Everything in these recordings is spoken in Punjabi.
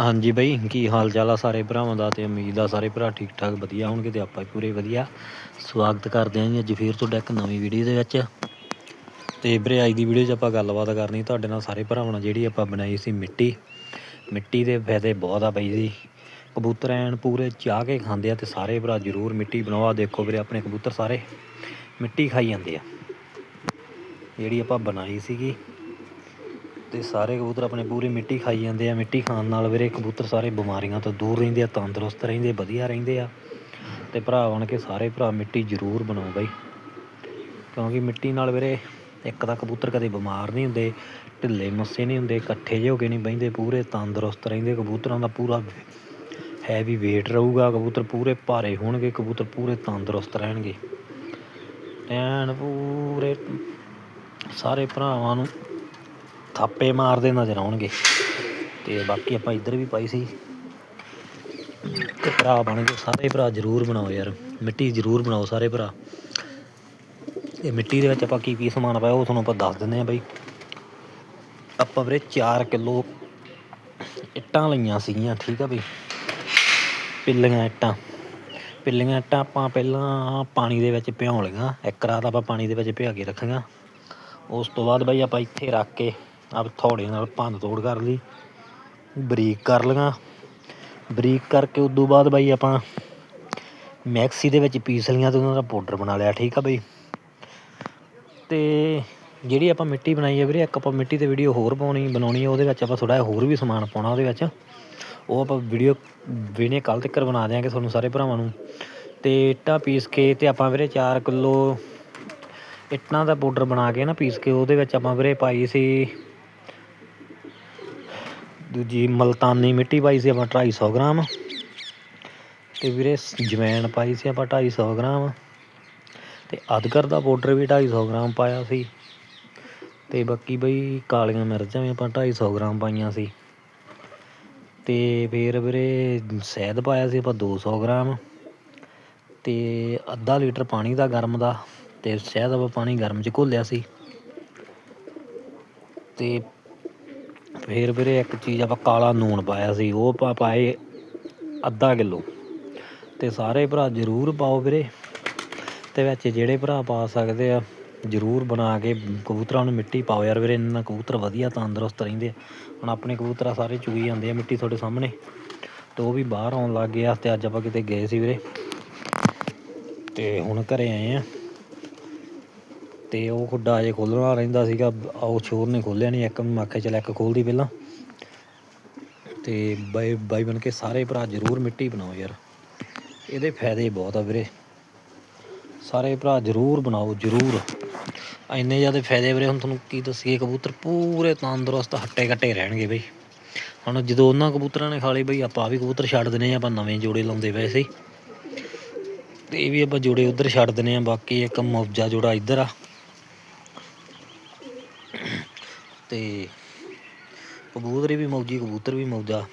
ਹਾਂਜੀ ਬਾਈ, ਕੀ ਹਾਲ ਚਾਲ ਆ ਸਾਰੇ ਭਰਾਵਾਂ ਦਾ ਤੇ ਉਮੀਦ ਆ ਸਾਰੇ ਭਰਾ ਠੀਕ ਠਾਕ ਵਧੀਆ ਹੋਣਗੇ ਤੇ ਆਪਾਂ ਵੀ ਪੂਰੇ ਵਧੀਆ। ਸਵਾਗਤ ਕਰਦੇ ਆਂ ਜੀ ਅੱਜ ਫੇਰ ਤੁਹਾਡਾ ਇੱਕ ਨਵੀਂ ਵੀਡੀਓ ਦੇ ਵਿੱਚ। ਤੇ ਵੀਰੇ ਅੱਜ ਦੀ ਵੀਡੀਓ 'ਚ ਆਪਾਂ ਗੱਲਬਾਤ ਕਰਨੀ ਤੁਹਾਡੇ ਨਾਲ ਸਾਰੇ ਭਰਾਵਾਂ ਨਾਲ ਜਿਹੜੀ ਆਪਾਂ ਬਣਾਈ ਸੀ ਮਿੱਟੀ। ਮਿੱਟੀ ਦੇ ਫਾਇਦੇ ਬਹੁਤ ਆ ਬਾਈ ਜੀ। ਕਬੂਤਰ ਐਨ ਪੂਰੇ ਚਾਹ ਕੇ ਖਾਂਦੇ ਆ ਤੇ ਸਾਰੇ ਭਰਾ ਜ਼ਰੂਰ ਮਿੱਟੀ ਬਣਾਓ। ਆਹ ਦੇਖੋ ਵੀਰੇ ਆਪਣੇ ਕਬੂਤਰ ਸਾਰੇ। ਮਿੱਟੀ ਖਾਈ ਜਾਂਦੇ ਆ। ਜਿਹੜੀ ਆਪਾਂ ਬਣਾਈ ਸੀਗੀ। ਤੇ ਸਾਰੇ ਕਬੂਤਰ ਆਪਣੇ ਪੂਰੀ ਮਿੱਟੀ ਖਾਈ ਜਾਂਦੇ ਆ, ਮਿੱਟੀ ਖਾਣ ਨਾਲ ਵੀਰੇ ਕਬੂਤਰ ਸਾਰੇ ਬਿਮਾਰੀਆਂ ਤੋਂ ਦੂਰ ਰਹਿੰਦੇ ਆ, ਤੰਦਰੁਸਤ ਰਹਿੰਦੇ, ਵਧੀਆ ਰਹਿੰਦੇ ਆ। ਤੇ ਭਰਾ ਬਣ ਕੇ ਸਾਰੇ ਭਰਾ ਮਿੱਟੀ ਜ਼ਰੂਰ ਬਣਾਓ ਬਾਈ। ਕਿਉਂਕਿ ਮਿੱਟੀ ਨਾਲ ਵੀਰੇ ਇੱਕ ਤਾਂ ਕਬੂਤਰ ਕਦੇ ਬਿਮਾਰ ਨਹੀਂ ਹੁੰਦੇ, ਢਿੱਲੇ ਮੱਸੇ ਨਹੀਂ ਹੁੰਦੇ, ਇਕੱਠੇ ਜਿਹੇ ਹੋ ਕੇ ਨਹੀਂ ਬਹਿੰਦੇ, ਪੂਰੇ ਤੰਦਰੁਸਤ ਰਹਿੰਦੇ, ਕਬੂਤਰਾਂ ਦਾ ਪੂਰਾ ਹੈਵੀ weight ਰਹੂਗਾ, ਕਬੂਤਰ ਪੂਰੇ ਭਾਰੇ ਹੋਣਗੇ, ਕਬੂਤਰ ਪੂਰੇ ਤੰਦਰੁਸਤ ਰਹਿਣਗੇ। ਐਨ ਪੂਰੇ ਸਾਰੇ ਭਰਾਵਾਂ ਨੂੰ ਥਾਪੇ ਮਾਰਦੇ ਨਜ਼ਰ ਆਉਣਗੇ। ਤੇ ਬਾਕੀ ਆਪਾਂ ਇੱਧਰ ਵੀ ਪਾਈ ਸੀ। ਤੇ ਭਰਾ ਬਣ ਕੇ ਸਾਰੇ ਭਰਾ ਜ਼ਰੂਰ ਬਣਾਓ ਯਾਰ। ਮਿੱਟੀ ਜ਼ਰੂਰ ਬਣਾਓ ਸਾਰੇ ਭਰਾ। ਇਹ ਮਿੱਟੀ ਦੇ ਵਿੱਚ ਆਪਾਂ ਕੀ ਕੀ ਸਮਾਨ ਪਾਇਆ, ਉਹ ਤੁਹਾਨੂੰ ਆਪਾਂ ਦੱਸ ਦਿੰਦੇ ਆ ਬਾਈ। ਆਪਾਂ ਵੀਰੇ 4 ਕਿਲੋ ਇੱਟਾਂ ਲਈਆਂ ਸੀਗੀਆਂ, ਠੀਕ ਆ ਬਈ? ਪਿੱਲੀਆਂ ਇੱਟਾਂ। ਪਿੱਲੀਆਂ ਇੱਟਾਂ ਆਪਾਂ ਪਹਿਲਾਂ ਪਾਣੀ ਦੇ ਵਿੱਚ ਭਿਉਂ ਲਈਆਂ। ਇੱਕ ਰਾਤ ਆਪਾਂ ਪਾਣੀ ਦੇ ਵਿੱਚ ਭਿਆ ਕੇ ਰੱਖੀਆਂ। ਉਸ ਤੋਂ ਬਾਅਦ ਬਾਈ ਆਪਾਂ ਇੱਥੇ ਰੱਖ ਕੇ ਆਪ ਥੋੜੇ ਨਾਲ ਭੰਨ ਤੋੜ ਕਰ ਲਈ, ਬਰੀਕ ਕਰ ਲਈਆਂ। ਬਰੀਕ ਕਰਕੇ ਉਦੋਂ ਬਾਅਦ ਬਾਈ ਆਪਾਂ ਮੈਕਸੀ ਦੇ ਵਿੱਚ ਪੀਸ ਲਈਆਂ ਤੇ ਉਹਨਾਂ ਦਾ ਪਾਊਡਰ ਬਣਾ ਲਿਆ, ਠੀਕ ਆ ਬਈ? ਤੇ ਜਿਹੜੀ ਆਪਾਂ ਮਿੱਟੀ ਬਣਾਈ ਹੈ ਵੀਰੇ, ਇੱਕ ਆਪਾਂ ਮਿੱਟੀ ਤੇ ਵੀਡੀਓ ਹੋਰ ਪਾਉਣੀ, ਬਣਾਉਣੀ ਹੈ ਉਹਦੇ ਵਿੱਚ ਆਪਾਂ ਥੋੜਾ ਹੋਰ ਵੀ ਸਮਾਨ ਪਾਉਣਾ ਉਹਦੇ ਵਿੱਚ। ਉਹ ਆਪਾਂ ਵੀਡੀਓ ਵੀਨੇ ਕੱਲ ਤੱਕ ਬਣਾ ਦਿਆਂਗੇ ਤੁਹਾਨੂੰ ਸਾਰੇ ਭਰਾਵਾਂ ਨੂੰ। ਤੇ ਇੱਟਾਂ ਪੀਸ ਕੇ ਤੇ ਆਪਾਂ ਵੀਰੇ 4 ਕਿਲੋ ਇੱਟਾਂ ਦਾ ਪਾਊਡਰ ਬਣਾ ਕੇ ਨਾ ਪੀਸ ਕੇ ਉਹਦੇ ਵਿੱਚ ਆਪਾਂ ਵੀਰੇ ਪਾਈ ਸੀ ਦੂਜੀ ਮਲਤਾਨੀ ਮਿੱਟੀ ਪਾਈ ਸੀ ਆਪਾਂ 250 ਗ੍ਰਾਮ। ਤੇ ਵੀਰੇ ਜਵੈਣ ਪਾਈ ਸੀ ਆਪਾਂ 250 ਗ੍ਰਾਮ। ਤੇ ਅਦਰਕ ਦਾ ਪਾਊਡਰ ਵੀ 250 ਗ੍ਰਾਮ ਪਾਇਆ ਸੀ। ਤੇ ਬਾਕੀ ਬਈ ਕਾਲੀਆਂ ਮਿਰਚਾਂ ਵੀ ਆਪਾਂ 250 ਗ੍ਰਾਮ ਪਾਈਆਂ ਸੀ। ਤੇ ਫਿਰ ਵੀਰੇ ਸ਼ਹਿਦ ਪਾਇਆ ਸੀ ਆਪਾਂ 200 ਗ੍ਰਾਮ। ਤੇ ਅੱਧਾ ਲੀਟਰ ਪਾਣੀ ਦਾ ਗਰਮ ਦਾ। ਤੇ ਸ਼ਹਿਦ ਆਪਾਂ ਪਾਣੀ ਗਰਮ 'ਚ ਘੋਲਿਆ ਸੀ। ਤੇ ਫਿਰ ਵੀਰੇ ਇੱਕ ਚੀਜ਼ ਆਪਾਂ ਕਾਲਾ ਨੂਣ ਪਾਇਆ ਸੀ, ਉਹ ਪਾ ਪਾਏ ਅੱਧਾ ਕਿਲੋ। ਤੇ ਸਾਰੇ ਭਰਾ ਜ਼ਰੂਰ ਪਾਓ ਵੀਰੇ। ਤੇ ਵਿੱਚ ਜਿਹੜੇ ਭਰਾ ਪਾ ਸਕਦੇ ਆ, ਜ਼ਰੂਰ ਬਣਾ ਕੇ ਕਬੂਤਰਾਂ ਨੂੰ ਮਿੱਟੀ ਪਾਓ ਯਾਰ ਵੀਰੇ, ਇਹਨਾਂ ਨਾਲ ਕਬੂਤਰ ਵਧੀਆ ਤੰਦਰੁਸਤ ਰਹਿੰਦੇ ਆ। ਹੁਣ ਆਪਣੇ ਕਬੂਤਰ ਸਾਰੇ ਚੁਗੀ ਜਾਂਦੇ ਆ ਮਿੱਟੀ ਤੁਹਾਡੇ ਸਾਹਮਣੇ। ਤੇ ਉਹ ਵੀ ਬਾਹਰ ਆਉਣ ਲੱਗ ਗਏ ਆ, ਤੇ ਅੱਜ ਆਪਾਂ ਕਿਤੇ ਗਏ ਸੀ ਵੀਰੇ। ਤੇ ਹੁਣ ਘਰੇ ਆਏ ਆ। ਅਤੇ ਉਹ ਖੁੱਡਾ ਅਜੇ ਖੋਲ੍ਹਣਾ ਰਹਿੰਦਾ ਸੀਗਾ, ਉਹ ਛੋਰ ਨੇ ਖੋਲ੍ਹਿਆ ਨਹੀਂ ਇੱਕ ਨੂੰ ਆਖਿਆ ਚੱਲ ਇੱਕ ਖੋਲ੍ਹਦੀ ਪਹਿਲਾਂ। ਅਤੇ ਬਾਈ ਬਾਈ ਬਣ ਕੇ ਸਾਰੇ ਭਰਾ ਜ਼ਰੂਰ ਮਿੱਟੀ ਬਣਾਓ ਯਾਰ। ਇਹਦੇ ਫਾਇਦੇ ਬਹੁਤ ਆ ਵੀਰੇ। ਸਾਰੇ ਭਰਾ ਜ਼ਰੂਰ ਬਣਾਓ, ਜ਼ਰੂਰ। ਇੰਨੇ ਜ਼ਿਆਦਾ ਫਾਇਦੇ ਵੀਰੇ, ਹੁਣ ਤੁਹਾਨੂੰ ਕੀ ਦੱਸੀਏ, ਕਬੂਤਰ ਪੂਰੇ ਤੰਦਰੁਸਤ ਹੱਟੇ ਕੱਟੇ ਰਹਿਣਗੇ ਬਈ। ਹੁਣ ਜਦੋਂ ਉਹਨਾਂ ਕਬੂਤਰਾਂ ਨੇ ਖਾ ਲਈ ਬਈ ਆਪਾਂ ਵੀ ਕਬੂਤਰ ਛੱਡ ਦਿੰਦੇ ਆ ਆਪਾਂ ਨਵੇਂ ਜੋੜੇ ਲਾਉਂਦੇ ਵੈਸੇ। ਹੀ ਤੇ ਇਹ ਵੀ ਆਪਾਂ ਜੋੜੇ ਉਧਰ ਛੱਡ ਦਿੰਦੇ ਆ ਬਾਕੀ ਇੱਕ ਮੌਜਾ ਜੋੜਾ ਇੱਧਰ ਆ। ਤੇ ਕਬੂਤਰ ਵੀ ਮੌਜੀ ਕਬੂਤਰ ਵੀ ਮੌਜਾ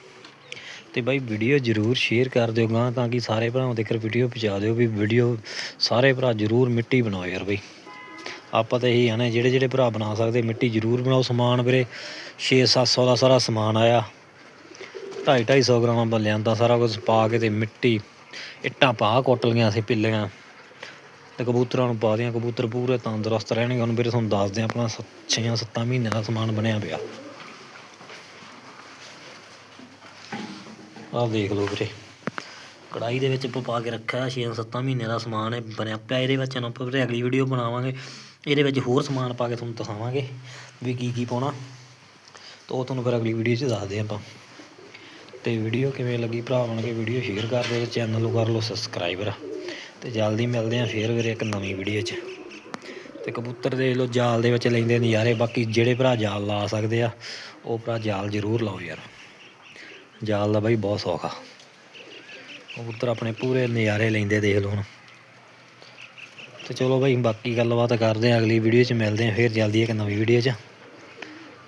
ਤੇ ਬਾਈ ਵੀਡੀਓ ਜਰੂਰ ਸ਼ੇਅਰ ਕਰ ਦਿਓ ਗਾਂ ਤਾਂ ਕਿ ਸਾਰੇ ਭਰਾਵਾਂ ਤੱਕ ਵੀਡੀਓ ਪਹੁੰਚਾ ਦਿਓ ਵੀ ਵੀਡੀਓ ਸਾਰੇ ਭਰਾ ਜਰੂਰ ਮਿੱਟੀ ਬਣਾਓ ਯਾਰ ਬਾਈ। ਆਪਾਂ ਤਾਂ ਇਹੀ ਆ ਨਾ, ਜਿਹੜੇ ਜਿਹੜੇ ਭਰਾ ਬਣਾ ਸਕਦੇ, ਮਿੱਟੀ ਜਰੂਰ ਬਣਾਓ। ਸਮਾਨ ਵੀਰੇ 6-700 ਦਾ ਸਾਰਾ ਸਮਾਨ ਆਇਆ। 2.5 ਗ੍ਰਾਮ ਆਪਾਂ ਲਿਆਂਦਾ ਸਾਰਾ ਕੁਝ ਪਾ ਕੇ ਤੇ ਮਿੱਟੀ ਇੱਟਾਂ ਪਾ ਕੁੱਟ ਲੀਆਂ ਅਸੀਂ ਪਿੱਲੀਆਂ। ਤੇ ਕਬੂਤਰਾਂ ਨੂੰ ਪਾ ਦਿਆਂ। ਕਬੂਤਰ ਪੂਰੇ ਤੰਦਰੁਸਤ ਰਹਿਣਗੇ। ਹੁਣ ਵੀਰੇ ਤੁਹਾਨੂੰ ਦੱਸਦੇ ਹਾਂ, ਆਪਣਾ 6-7 ਮਹੀਨੇ ਦਾ ਸਮਾਨ ਬਣਿਆ ਪਿਆ। ਆਹ ਦੇਖ ਲਓ ਵੀਰੇ। ਕੜਾਈ ਦੇ ਵਿੱਚ ਆਪਾਂ ਪਾ ਕੇ ਰੱਖਿਆ 6-7 ਮਹੀਨੇ ਦਾ ਸਮਾਨ ਹੈ ਬਣਿਆ ਪਿਆ। ਇਹਦੇ ਵਿੱਚ ਨਾ ਆਪਾਂ ਅਗਲੀ ਵੀਡੀਓ ਬਣਾਵਾਂਗੇ। ਇਹਦੇ ਵਿੱਚ ਹੋਰ ਸਮਾਨ ਪਾ ਕੇ ਤੁਹਾਨੂੰ ਦਿਖਾਵਾਂਗੇ ਵੀ ਕੀ ਕੀ ਪਾਉਣਾ। ਤਾਂ ਉਹ ਤੁਹਾਨੂੰ ਫਿਰ ਅਗਲੀ ਵੀਡੀਓ 'ਚ ਦੱਸਦੇ ਆਪਾਂ। ਤੇ ਵੀਡੀਓ ਕਿਵੇਂ ਲੱਗੀ ਭਰਾ ਬਣ ਕੇ ਵੀਡੀਓ ਸ਼ੇਅਰ ਕਰ ਦਿਓ ਚੈਨਲ ਨੂੰ ਕਰ ਲਓ ਸਬਸਕ੍ਰਾਈਬਰ ਤੇ ਜਲਦੀ ਮਿਲਦੇ ਆ ਫੇਰ ਵੀਰੇ ਇੱਕ ਨਵੀਂ ਵੀਡੀਓ 'ਚ। ਤੇ ਕਬੂਤਰ ਦੇਖ ਲਓ, ਜਾਲ ਦੇ ਵਿੱਚ ਲੈਂਦੇ ਨਜ਼ਾਰੇ, ਬਾਕੀ ਜਿਹੜੇ ਭਰਾ ਜਾਲ ਲਾ ਸਕਦੇ ਆ, ਉਹ ਭਰਾ ਜਾਲ ਜ਼ਰੂਰ ਲਾਓ ਯਾਰ। ਜਾਲ ਦਾ ਬਾਈ ਬਹੁਤ ਸੌਖਾ ਕਬੂਤਰ ਆਪਣੇ ਪੂਰੇ ਨਜ਼ਾਰੇ ਲੈਂਦੇ ਦੇਖ ਲਓ ਹੁਣ। ਤੇ ਚਲੋ ਬਾਈ, ਬਾਕੀ ਗੱਲਬਾਤ ਕਰਦੇ ਆ ਅਗਲੀ ਵੀਡੀਓ 'ਚ, ਮਿਲਦੇ ਆ ਫੇਰ ਜਲਦੀ ਇੱਕ ਨਵੀਂ ਵੀਡੀਓ 'ਚ।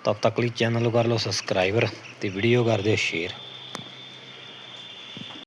ਤਦ ਤੱਕ ਲਈ ਚੈਨਲ ਨੂੰ ਕਰ ਲਓ ਸਬਸਕ੍ਰਾਈਬਰ ਤੇ ਵੀਡੀਓ ਕਰ ਦਿਓ ਸ਼ੇਅਰ